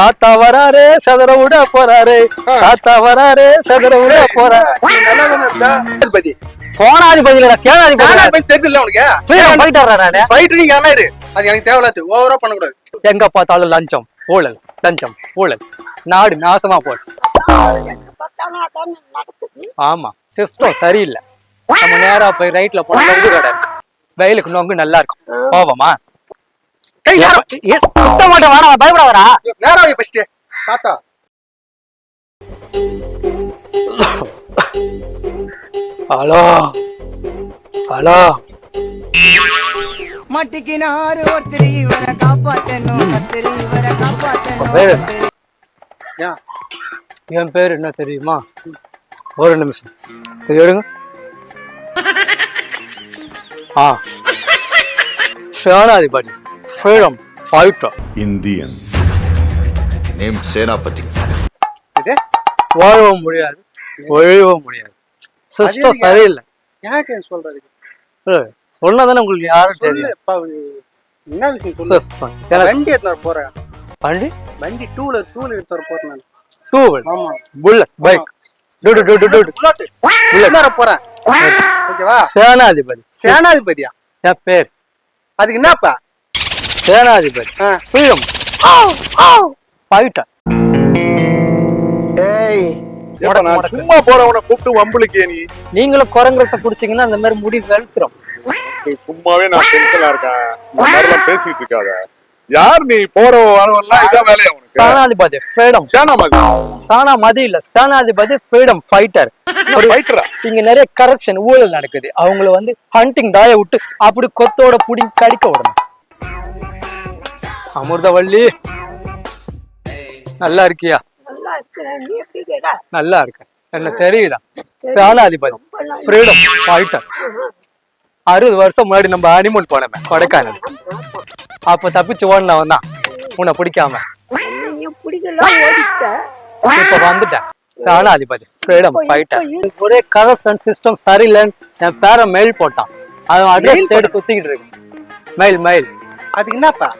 தாத்தா வராரு சதுர விட போறாரு தாத்தா வராரு சதுர விட போறாரு? சேனாதிபதி. சேனாதிபதி தெரியுதுல்ல உனக்கு? போயிட்டு fighter நீங்க இரு. அது எனக்கு தேவையில்லாது. ஆ பண்ணக்கூடாது. எங்க பார்த்தாலும் லஞ்சம் ஊழல் லஞ்சம் ஊழல் நாடு நாசமா போச்சு ஆமா சிஸ்டம் சரியில்லை நம்ம நேரா போய் ரைட்ல போனா வெயிலுக்கு நொங்கு நல்லா இருக்கும் போவோமா கை மாட்டேன் வேணாம் பயப்பட வரா நேரா வை. தாத்தா. ஹலோ. ஹலோ. மட்டிக்கினாரு ஒருத்தர் இவரை காப்பாத்தணும். ஒருத்தர் இவரை காப்பாத்தணும்? என் பேர் என்ன தெரியுமா? ஒரு நிமிஷம். எடுங்க. ஆ. Senapati freedom fighter Indian. Name Senapati. இது? வாழவும் முடியாது ஒழியவும் முடியாது சிஸ்டம் சரியில்லை எனக்கு ஏன் சொல்றது? சொன்னாதானே உங்களுக்கு யாரும் தெரியும் என்ன விஷயம் வண்டி எடுத்துட்டு வர போறேன். வண்டி வண்டி wheeler, two wheeler எடுத்துட்டு வர போறேன் நான். டூ வீலர் ஆமா. புல்லட் பைக் டு டு டு டு. எடுத்துட்டு வர போறேன். ஓகேவா? சேனாதிபதி சேனாதிபதியா? என் பேர் அதுக்கு என்னப்பா சேனாதிபதி. ஃபைட்டர் ஏப்பா, நான் சும்மா போறவனை கூப்பிட்டு வம்புலுக்கே நீ. நீங்களும் குரங்குறத குடிச்சீங்கன்னா அந்த மாதிரி முடி வெளுத்துரும். சும்மாவே நான் டென்ஷனா இருக்கேன். மாதிரிலாம் பேசிட்டு இருக்காத. யார் நீ? போற வரவெல்லாம் இதான் வேலையா உனக்கு? சேனாதிபதி ஃப்ரீடம் சேனா மாதிரி சானா மதி இல்ல சேனாதிபதி ஃப்ரீடம் ஃபைட்டர் ஃபைட்டரா இங்க நிறைய கரப்ஷன் ஊழல் நடக்குது. அவங்கள வந்து ஹண்டிங் டாய விட்டு அப்படி கொத்தோட புடிங்கி கடிக்க விடணும். அமிர்தவள்ளி. நல்லா இருக்கியா? நல்லா இருக்க என்ன தெரியுதா? சேனாதிபதி. ஃப்ரீடம் ஃபைட்டர் அறுபது வருஷம் முன்னாடி நம்ம அனிமல் போனோமே கொடைக்கானல். அப்ப தப்பிச்சு ஓடினவன் தான். உன்னை பிடிக்காம. இப்ப வந்துட்டேன். சேனாதிபதி ஃப்ரீடம் ஃபைட்டர் ஒரே கரப்ஷன் சிஸ்டம் சரியில்லைன்னு என் பேரை மெயில் போட்டான். அவன் அட்ரஸ் தேடி சுத்திக்கிட்டு இருக்கு. மெயில் மெயில் அதுக்கு என்னப்பா?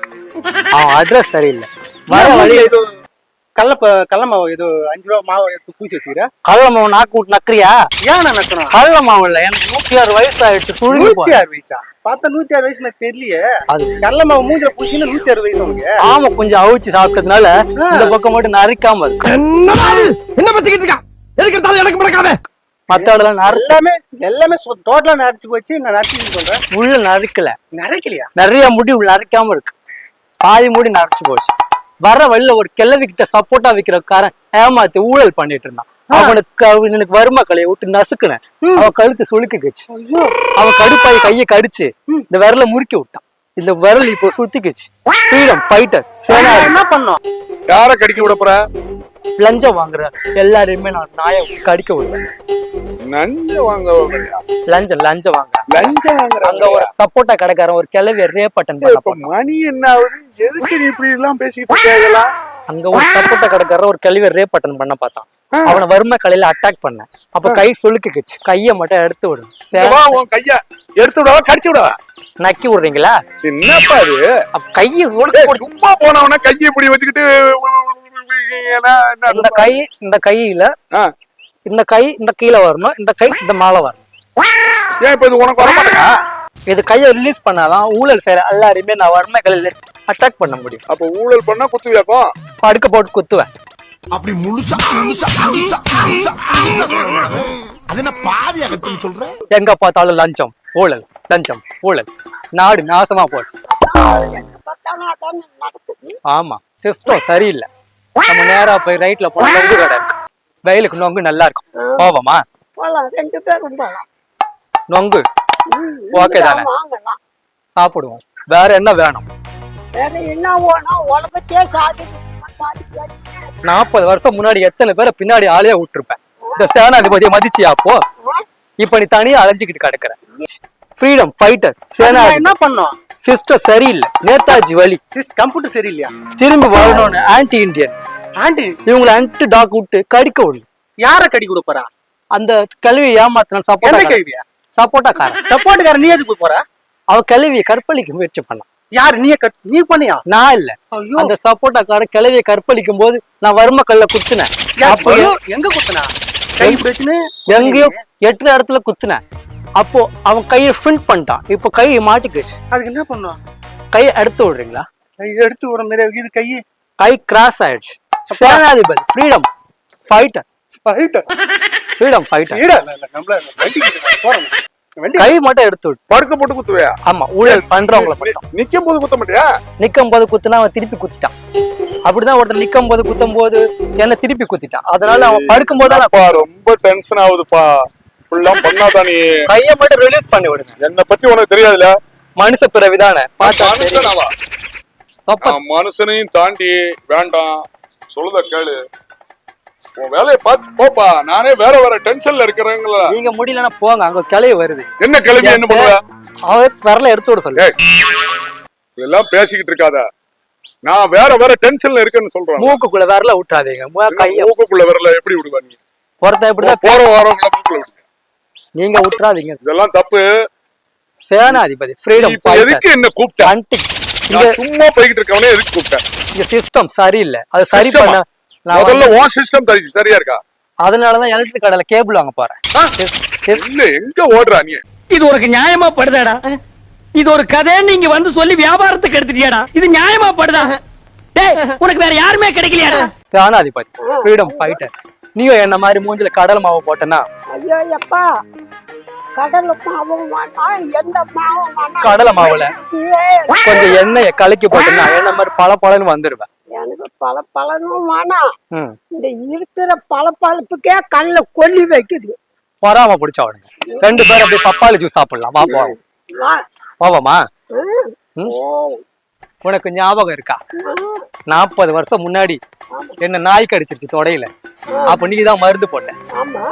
அவன் அட்ரஸ் சரியில்லை. வர வழி கடல கடல மாவு இது அஞ்சு ரூபா மாவு எடுத்து பூசி வச்சுக்கிற. கள்ள மாவு நாக்கு விட்டு நக்குறியா? ஏன் நான் நக்கணும்? கள்ள மாவு இல்ல. எனக்கு நூத்தி ஆறு வயசு ஆயிடுச்சு சுழுங்கி நூத்தி ஆறு வயசா? பார்த்தா நூத்தி ஆறு வயசு மாதிரி தெரியலையே. அது கடல மாவு மூஞ்சில பூசினா நூத்தி ஆறு வயசு உனக்கு. ஆமா கொஞ்சம் அவிச்சு சாப்பிட்டதுனால இந்த பக்கம் மட்டும் நரிக்காம இருக்கு. என்ன பத்திக்கிட்டு இருக்கான் எதுக்கு எடுத்தாலும் எனக்கு முடக்காம மத்த இடம்லாம் நரைச்சு எல்லாமே எல்லாமே டோட்டலா நரைச்சு போச்சு. நான் நரைச்சு சொல்றேன்? உள்ள நறுக்கல. நரைக்கலையா நிறைய முடி உள்ள நரைக்காம இருக்கு. பாதி முடி நரைச்சு போச்சு. வர வழியில ஒரு கிழவி கிட்ட சப்போர்ட்டா விக்கிறக்காரன் ஏமாத்தி ஊழல் பண்ணிட்டு இருந்தான். அவனுக்கு அவனுக்கு வறுமை கலையை விட்டு நசுக்குனேன். அவன் கழுத்து சுளுக்கிக்குச்சு. அவன் கடுப்பாய் கையை கடிச்சு இந்த விரல முறுக்கி விட்டான். இந்த விரல் இப்போ சுத்திக்குச்சு. ஃப்ரீடம் ஃபைட்டர் சேனா என்ன பண்ணோம்? யார கடிக்க விட போற? லஞ்சம் வாங்குற. எல்லாரையுமே நான் நாயை கடிக்க விடுவேன் நஞ்ச வாங்க லஞ்சம் லஞ்சம் வாங்க லஞ்சம் வாங்குற அங்க ஒரு சப்போட்டா கடைக்காரன் ஒரு கிளவிய ரேப் பண்ண போனான். மணி என்ன ஆகுது? எதுக்கு நீ இப்படி எல்லாம் பேசிட்டு இருக்க இதெல்லாம்? அங்க ஒரு சப்போட்டா கடைக்காரன் ஒரு கிளவிய ரேப் அட்டன் பண்ண பார்த்தான். அவனை வறுமை கலையில அட்டாக் பண்ணேன். அப்ப கை சுளுக்கிக்குச்சு. கைய மட்டும் எடுத்து விடு. இங்க வா உன் கைய எடுத்து விடவா கடிச்சு விடவா? நக்கி விடுறீங்களா? என்னப்பா இது? அப்ப கையை ஏய், உழுக்கு சும்மா போனவன கையை இப்படி வச்சுக்கிட்டு இந்த கை இந்த கையில ஆ. இந்த கை இந்த கீழே வரணும் இந்த கை இந்த மேல வரணும். ஏன் இப்ப இது உனக்கு வர மாட்டேங்க இது கையை ரிலீஸ் பண்ணாதான் ஊழல் செய்யற எல்லாரையுமே நான் வறுமை கலையில அட்டாக் பண்ண முடியும். அப்ப ஊழல் பண்ணா குத்துவியாக்கும் படுக்க போட்டு குத்துவேன். அப்படி முழுசா முழுசா முழுசா. அது என்ன பாதியா கட்டுன்னு சொல்ற? எங்க பார்த்தாலும் லஞ்சம் ஊழல். லஞ்சம் ஊழல். நாடு நாசமா போச்சு. ஆமா சிஸ்டம் சரியில்லை. நம்ம நேரா போய் ரைட்ல போனா நொங்கு கடை வெயிலுக்கு நொங்கு நல்லா இருக்கும். போவோமா? ரெண்டு பேரும் நொங்கு. ஓகே தானே. சாப்பிடுவோம். வேற என்ன வேணும்? வேற என்ன வேணும் உலகத்தையே சாதி நாற்பது வருஷம் முன்னாடி எத்தனை பேரை பின்னாடி ஆளையே விட்டுருப்பேன். இந்த சேனாதிபதியை மதிச்சியா அப்போ இப்ப நீ தனியா அலைஞ்சுக்கிட்டு கிடக்குற. ஃப்ரீடம் ஃபைட்டர் சேனாதிபதி என்ன பண்ணோம் சிஸ்டம் சரியில்லை. நேதாஜி வழி சிஸ் கம்ப்யூட்டர் சரியில்லையா? திரும்பி வரணும்னு ஆன்டி இந்தியன் ஆண்டி இவங்களை அன்ட்டு டாக் விட்டு கடிக்க விடல. யார கடி கொடுக்க போறா அந்த கல்வி ஏமாத்தின சப்போட்டா கேள்வியா சப்போட்டா காரன் சப்போர்ட்டுக்கார நீ எதுக்கு போற? அவ கல்வியை கற்பழிக்க முயற்சி பண்ணான். யாரு? நீ நீ பண்ணியா? நான் இல்ல. அந்த சப்போட்டாக்கார கிளவிய கற்பழிக்கும் போது நான் வறும கல்ல குத்துனேன். எங்க குத்துனா? கை எங்கேயோ எட்டு இடத்துல குத்துனேன். அப்போ அவன் கையை ஃபிண்ட் பண்ணிட்டான். இப்போ கை மாட்டிக்கிச்சு. அதுக்கு என்ன பண்ணும்? கையை எடுத்து விடுறீங்களா? கை எடுத்து விட மாதிரி இது கையை. கை கிராஸ் ஆயிடுச்சு. Senapati freedom fighter fight freedom fighter கை மட்டும் எடுத்து விடு. படுக்க போட்டு குத்துவையா? ஆமா ஊழல் பண்றவங்கள மட்டும். நிக்கும் போது குத்த மாட்டியா? நிக்கும் போது குத்துனா அவன் திருப்பி குத்திட்டான். அப்படிதான் ஒருத்தர் நிக்கும் போது குத்தும் போது என்ன திருப்பி குத்திட்டான். அதனால அவன் படுக்கும் போது ரொம்ப டென்ஷன் ஆகுதுப்பா. ஃபுல்லாம் பண்ணாதான்? நீ கையை மட்டும் ரிலீஸ் பண்ணி விடுங்க. என்ன பத்தி உனக்கு தெரியாதுல மனுஷ பிறவிதானே. மனுஷனாவா? மனுஷனையும் தாண்டி வேண்டாம். சொல்லுத கேளு. உன் வேலையை பார்த்து போப்பா. நானே வேற வேற டென்ஷன்ல இருக்கிறேங்களா நீங்க முடியலன்னா போங்க. அங்க கிளவி வருது. என்ன கிளம்பி என்ன பண்ணுவ? அவர் வரல எடுத்து விட சொல்லு. இதெல்லாம் பேசிக்கிட்டு இருக்காத. நான் வேற வேற டென்ஷன்ல இருக்கேன்னு சொல்றேன் மூக்குக்குள்ள விரல கைய மூக்குக்குள்ள வரல எப்படி விடுவா நீ? ஒருத்தன் இப்படிதான் போற வாரவங்கள மூக்குல விடுங்க நீங்க விட்டுறாதீங்க இதெல்லாம் தப்பு. சேனாதிபதி ஃப்ரீடம் எதுக்கு என்ன கூப்பிட்ட? இங்க நான் சும்மா போய்கிட்டு இருக்கவனே எதுக்கு கூப்பிட்டேன் இங்க சிஸ்டம் சரியில்லை. அது சரி? பண்ண முதல்ல உன் சிஸ்டம் தரிச்சு சரியா இருக்கா? அதனாலதான் எலக்ட்ரிக் கடையில கேபிள் வாங்க போறேன். இல்ல எங்க ஓடுறா நீ? இது உனக்கு நியாயமா படுதாடா? இது ஒரு கதை நீங்க வந்து சொல்லி வியாபாரத்துக்கு எடுத்துட்டியாடா? இது நியாயமா படுதா? டேய் உனக்கு வேற யாருமே கிடைக்கலையாடா? சேனாதிபதி ஃப்ரீடம் ஃபைட்டர் நீயும் என்ன மாதிரி மூஞ்சில கடல் மாவு போட்டனா ஐயோ எப்பா கடலை மாவும் வேணாம் எந்த மாவும் வேணாம் கடலை மாவுல? கொஞ்சம் எண்ணெயை கலக்கி போட்டனா என்ன மாதிரி பல பலன்னு வந்துருவேன். எனக்கு பல பழனும் வேணாம் இந்த இருக்கிற பல பழப்புக்கே கண்ணில் கொல்லி வைக்குது. பொறாம பிடிச்ச அவனுங்க ரெண்டு பேரும் அப்படியே பப்பாளி ஜூஸ் சாப்பிடலாம். வா போவோம். போவோமா? உனக்கு ஞாபகம் இருக்கா. நாற்பது வருஷம் முன்னாடி என்ன நாய் கடிச்சிருச்சு தொடையில. அப்ப நீ தான் மருந்து போட்ட. ஆமா.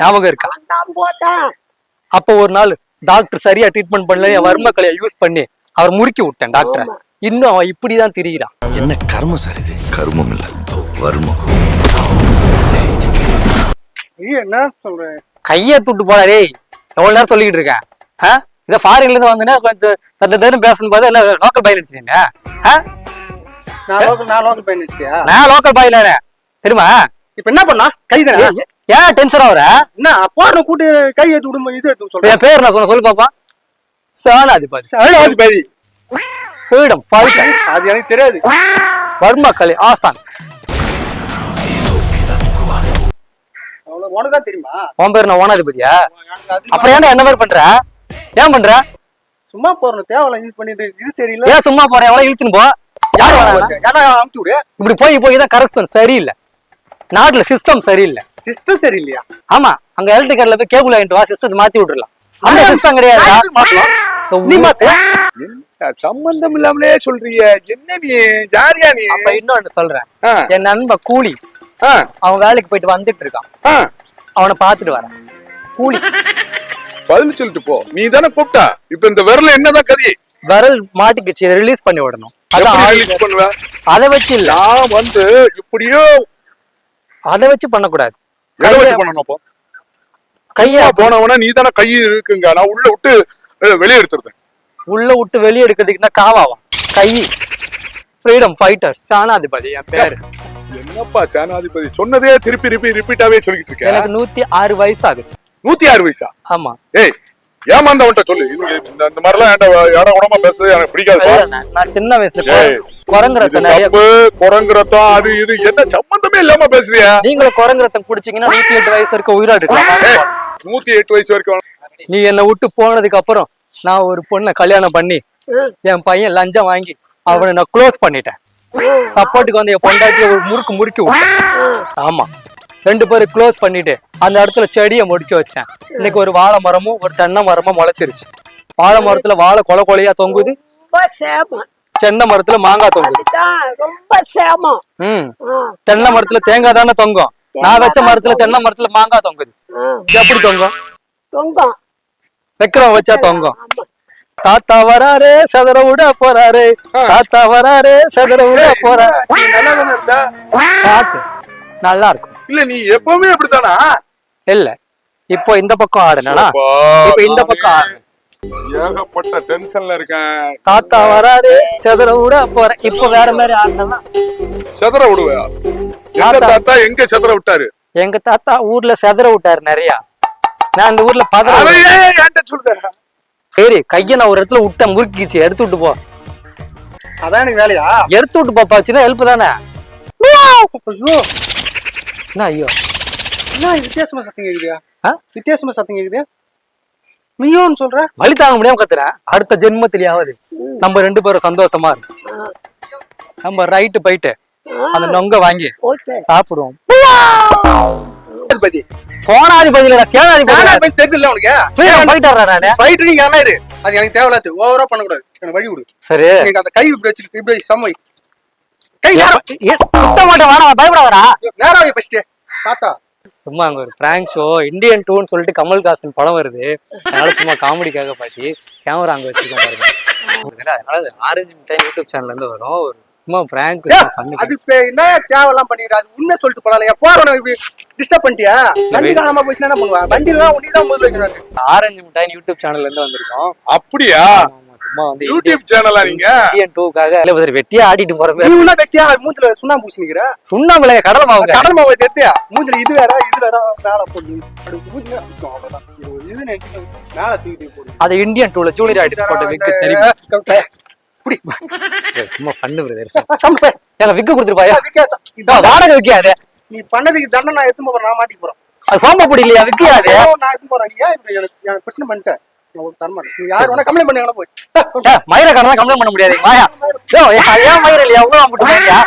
ஞாபகம் இருக்கா? நான் போட்டேன். அப்போ ஒரு நாள் டாக்டர் சரியா ட்ரீட்மெண்ட் பண்ணல என் வர்ம கலையை யூஸ் பண்ணி அவர் முறுக்கி விட்டேன் டாக்டரை இன்னும் அவன் இப்படிதான் திரியிறான். என்ன கர்மம் சார் இது? கர்மம் இல்ல. வருமம். நீ என்ன சொல்ற? கையை துட்டு டேய். எவ்வளவு நேரம் சொல்லிக்கிட்டு இருக்கேன்? இதை ஃபாரின்ல இருந்து வந்தேன்னா கொஞ்சம் தட்டு தட்டு பேசணும் போது இல்ல லோக்கல் பாய் நினைச்சீங்க நான் லோக்கல் பாய் தெரியுமா? இப்ப என்ன பண்ணா? கை தானே? ஏன் டென்ஷன் ஆகுற என்ன போற கூட்டி கை எடுத்து விடும்? இது எடுத்து சொல்றேன் என் பேர் நான் சொன்ன? சொல்லு பாப்பா. சேனாதிபதி சைலாதிபதி ஃப்ரீடம் ஃபைட்டர் அது எனக்கு தெரியாது. வர்மா கலை ஆசான் உனக்கு தெரியுமா? உன் பேர் நான் ஓனாதிபதியா? அப்புறம் ஏன்டா என்ன மாதிரி பண்ற? ஏன் பண்ற? சும்மா போறணும். தேவையில்ல யூஸ் பண்ணிட்டு இது சரியில்லை. ஏன் சும்மா போறேன் எவ்வளவு இழுத்துன்னு போ. யார் அமுச்சு விடு? இப்படி போய் போய் தான் கரெக்ஷன் சரியில்லை. நாட்டுல சிஸ்டம் சரியில்லை. சிஸ்டம் சரியில்லையா? ஆமா அங்க எலக்ட்ரிக் கடையில போய் கேபிள் வாங்கிட்டு வா சிஸ்டம் மாத்தி விட்டுறலாம். அந்த சிஸ்டம் கிடையாது. நீ மாத்து. சம்பந்தம் இல்லாமலே சொல்றீங்க? என்ன நீ? யாரியா நீ? அப்ப இன்னொன்னு சொல்றேன். என் நண்பன் கூலி அவன் வேலைக்கு போயிட்டு வந்துட்டு இருக்கான். அவனை பாத்துட்டு வரேன். கூலி. பதில் சொல்லிட்டு போ. நீ தானே கூப்பிட்ட இப்ப இந்த விரல என்னதான் கதி? விரல் மாட்டிக்கிச்சு ரிலீஸ் பண்ணி விடணும். அதான் ரிலீஸ் அதை வச்சு இல்ல. நான் வந்து இப்படியோ அதை வச்சு பண்ணக்கூடாது. எதை வச்சு பண்ணணும் அப்போ? கைய போனவன நீ தானே கை இருக்குங்க நான் உள்ள விட்டு வெளியே எடுத்துருந்தேன் உள்ள விட்டு வெளியே எடுக்கிறதுக்குன்னா காவாவா? கை. ஃப்ரீடம் ஃபைட்டர் சானாதிபதி என் பேரு. என்னப்பா சேனாதிபதி? சொன்னதே திருப்பி திருப்பி ரிப்பீட்டாவே சொல்லிட்டு இருக்கேன் எனக்கு நூத்தி ஆறு வயசு ஆகுது நூத்தி ஆறு வயசா? ஆமா. ஏய் ஏமாந்தவன்ட்ட சொல்லு. இந்த மாதிரிலாம் இட உடம்பா பேசுறது? எனக்கு பிடிக்காதுப்பா. இல்ல, நான் சின்ன வயசுல குரங்கு ரத்தம் நிறைய தப்பு குரங்குறதம் அது இது. என்ன சம்பந்தமே இல்லாம பேசுறியா? நீங்களும் குரங்கு ரத்தம் குடிச்சீங்கன்னா நூத்தி எட்டு வயசு வரைக்கும் உயிரோடு. நூத்தி எட்டு வயசு வரைக்கும் நீ என்னை விட்டு போனதுக்கு அப்புறம் நான் ஒரு பொண்ணை கல்யாணம் பண்ணி என் பையன் லஞ்சம் வாங்கி அவனை நான் க்ளோஸ் பண்ணிட்டேன். சப்போர்ட்டுக்கு வந்து என் பொண்டாட்டிய ஒரு முறுக்கு முறுக்கி விட்டேன். ஆமா. ரெண்டு பேரும் க்ளோஸ் பண்ணிட்டு அந்த இடத்துல செடியை முடிக்க வச்சேன். இன்னைக்கு ஒரு வாழை மரமும் ஒரு தென்னை மரமும் முளைச்சிருச்சு. வாழை மரத்துல வாழை கொலை கொலையா தொங்குது. தென்னை மரத்துல மாங்காய் தொங்குது அதுதான் ரொம்ப சேமம். ம். தென்னை மரத்துல தேங்காய் தானே தொங்கும். நான் வச்ச மரத்துல தென்னை மரத்துல மாங்காய் தொங்குது. எப்படி தொங்கும்? தொங்கும். வைக்கிறவன் வச்சா தொங்கும். தாத்தா வராரு சதுர விட போறாரு. தாத்தா வராரு சதுர விட போறாரு நல்லா இருக்கும். இல்ல நீ எப்பவுமே அப்படித்தானா? இல்ல. இப்போ இந்த பக்கம் ஆடுனா இப்ப இந்த. பக்கம் ஆடு ஏகப்பட்ட டென்ஷன்ல இருக்கேன். தாத்தா வராரு. செதற விட போறேன். இப்ப வேற மாதிரி ஆடினா செதற விடுவா எங்க தாத்தா. எங்க செதற விட்டாரு? எங்க தாத்தா ஊர்ல செதற விட்டாரு நிறைய. நான் அந்த ஊர்ல பதற சரி கைய நான் ஒரு இடத்துல விட்டேன். முறுக்கிச்சு எடுத்து விட்டு போ. அதான் எனக்கு வேலையா? எடுத்து விட்டு போப்பா. சின்ன ஹெல்ப் தானே? ஐயோ! என்ன ஐயோ? என்ன வித்தியாசமா சத்தம் கேக்குதியா? வித்தியாசமா சத்தம் கேக்குது நீயோன்னு சொல்ற? வழி தாங்க முடியாம கத்துறேன் அடுத்த ஜென்மத்திலேயாவது. நம்ம ரெண்டு பேரும் சந்தோஷமா இருக்கும் நம்ம ரைட்டு போயிட்டு அந்த நொங்க வாங்கி சாப்பிடுவோம். சோனாதிபதி. இல்லடா சேனாதிபதி. தெரியல உனக்கு? நானு ஃபைட் நீங்க என்ன இரு. அது எனக்கு தேவையில்லாது ஓவரா பண்ணக்கூடாது. எனக்கு வழி விடு சரி. நீங்க அந்த கை இப்படி வச்சிருக்கு இப்படி சம்மை கை ஏ, குத்த மாட்டேன் பயப்பட வரா நேரம் வை ஃபர்ஸ்ட் தாத்தா சும்மா அங்க ஒரு பிராங்க் ஷோ இந்தியன் டூன்னு சொல்லிட்டு கமல்ஹாசன் படம் வருது. அதனால சும்மா காமெடிக்காக பாட்டி கேமரா அங்க வச்சிருக்கோம் பாருங்க. அதனால அது ஆரஞ்சு மிட்டாய் யூடியூப் சேனல்ல இருந்து வரும். ஒரு சும்மா பிராங்க் அது இப்ப என்ன தேவையெல்லாம் பண்ணிடுற? அது உண்மை சொல்லிட்டு போலாம் இப்படி டிஸ்டர்ப் பண்ணிட்டியா? வண்டி காணாம போச்சுன்னா என்ன பண்ணுவா? வண்டியில தான் உன்னை தான் வைக்கணும் ஆரஞ்சு மிட்டாய் யூடியூப் சேனல்ல இருந்து வந்திருக்கோம். அப்படியா? சும்மா வந்து யூடியூப் சேனலா நீங்க? இந்தியன் டூக்காக இல்ல ஒரு வெட்டியா ஆடிட்டு போற நீ மாதிரி வெட்டியா? மூஞ்சில சுண்ணாம்பு பூசி நிக்கிற கடலை மாவுங்க கடல் மாவு எடுத்தியா மூஞ்சில இது வேற இது வேற மேல போடு. அப்படி மூஞ்சில குத்தம் அவ்வளவுதான். இது நினைச்சு மேல தூக்கி போடு. அது இந்தியன் டூல ஜூனியர் ஆர்டிஸ்ட் போட்ட விக்கு தெரியும்? புடி சும்மா பண்ணு பிரதர் ஏங்க விக்கு கொடுத்துருப்பாயா விக்காத வாடகை விக்காது நீ பண்ணதுக்கு தண்டனை நான் எடுத்து போறேன் நான் மாட்டிக்க போறேன். அது சோம்ப பொடி இல்லையா விக்கியாது நான் எடுத்து போறேன். ஏன் எனக்கு எனக்கு பிரச்சனை பண்ணிட்டேன் தரமாட்டேன் நீ யார் வேணா கம்ப்ளைண்ட் பண்ணுங்க போய். மயிர கம்ப்ளைண்ட் பண்ண முடியாது. மாயா. ஏன் மயிர இல்லையா? உங்க மட்டும் மயிரியா